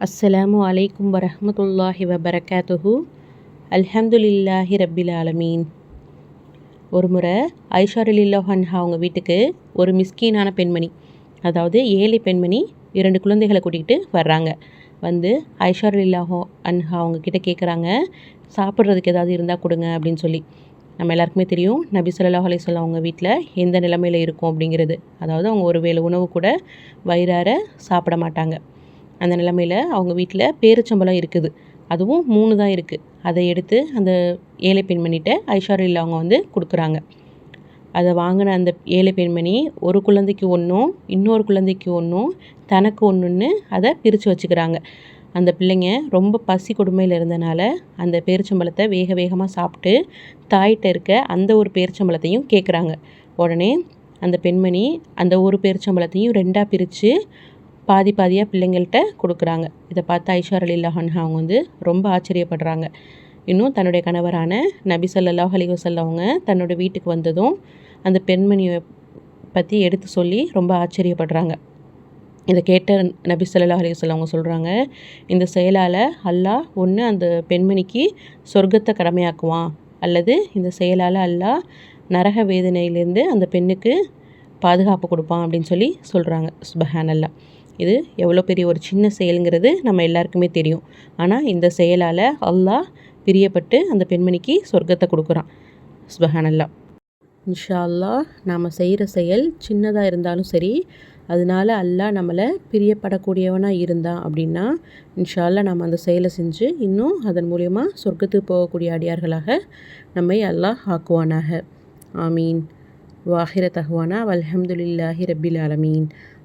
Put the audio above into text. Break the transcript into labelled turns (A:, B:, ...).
A: அஸ்ஸலாமு அலைக்கும் வரஹ்மத்துல்லாஹி வபரகாத்துஹு அல்ஹம்துலில்லாஹி ரப்பில் ஆலமீன் ஒரு முறை ஐஷா ரலில்லாஹு அன்ஹா அவங்க வீட்டுக்கு ஒரு மிஸ்கீனான பெண்மணி அதாவது ஏழை பெண்மணி இரண்டு குழந்தைகளை கூட்டிகிட்டு வர்றாங்க வந்து ஐஷா அன்ஹா அவங்க கிட்டே கேட்குறாங்க சாப்பிட்றதுக்கு ஏதாவது இருந்தால் கொடுங்க அப்படின்னு சொல்லி நம்ம எல்லாருக்குமே தெரியும் நபி சொல்லாஹ் அலைஹி அவங்க வீட்டில் எந்த நிலைமையில் இருக்கும் அப்படிங்கிறது அதாவது அவங்க ஒரு வேளை உணவு கூட வயிறார சாப்பிட மாட்டாங்க அந்த நிலமையில் அவங்க வீட்டில் பேரிச்சம்பழம் இருக்குது. அதுவும் மூணு தான் இருக்குது அதை எடுத்து அந்த ஏழை பெண்மணிகிட்ட ஐஷாரில் அவங்க வந்து கொடுக்குறாங்க. அதை வாங்கின அந்த ஏழை பெண்மணி ஒரு குழந்தைக்கு ஒன்றும் இன்னொரு குழந்தைக்கு ஒன்றும் தனக்கு ஒன்றுன்னு அதை பிரித்து வச்சுக்கிறாங்க. அந்த பிள்ளைங்க ரொம்ப பசி கொடுமையில் இருந்தனால அந்த பேரிச்சம்பழத்தை வேக வேகமாக சாப்பிட்டு தாயிட்ட இருக்க அந்த ஒரு பேரிச்சம்பழத்தையும் கேட்குறாங்க உடனே அந்த பெண்மணி அந்த ஒரு பேரிச்சம்பழத்தையும் ரெண்டாக பிரித்து பாதி பாதியாக பிள்ளைங்கள்ட்ட கொடுக்குறாங்க. இதை பார்த்து அலி அலில்லாஹன் அவங்க வந்து ரொம்ப ஆச்சரியப்படுறாங்க. இன்னும் தன்னுடைய கணவரான நபி ஸல்லல்லாஹு அலி அவங்க தன்னோட வீட்டுக்கு வந்ததும் அந்த பெண்மணியை பற்றி எடுத்து சொல்லி ரொம்ப ஆச்சரியப்படுறாங்க. இதை கேட்ட நபி ஸல்லல்லாஹு அலி அவங்க சொல்கிறாங்க இந்த செயலால் அல்லாஹ் ஒன்று அந்த பெண்மணிக்கு சொர்க்கத்தை கடமையாக்குவான். அல்லது இந்த செயலால் அல்லாஹ் நரக வேதனையிலேருந்து அந்த பெண்ணுக்கு பாதுகாப்பு கொடுப்பான் அப்படின்னு சொல்லி சொல்கிறாங்க சுபஹான் அல்லா இது எவ்வளோ பெரிய ஒரு சின்ன செயலுங்கிறது நம்ம எல்லாருக்குமே தெரியும். ஆனால் இந்த செயலால் அல்லாஹ் பிரியப்பட்டு அந்த பெண்மணிக்கு சொர்க்கத்தை கொடுக்குறான். சுபஹானல்லா. இன்ஷா அல்லாஹ் நாம் செய்கிற செயல் சின்னதாக இருந்தாலும் சரி அதனால அல்லாஹ் நம்மளை பிரியப்படக்கூடியவனாக இருந்தான் அப்படின்னா இன்ஷா நம்ம அந்த செயலை செஞ்சு இன்னும் அதன் மூலயமா சொர்க்கத்துக்கு போகக்கூடிய அடியார்களாக நம்மை அல்லாஹ் ஆக்குவானாக. ஆமீன். வாஹிர தஹ்வானா வல்ஹம்துலில்லாஹி ரபில் ஆலமீன்.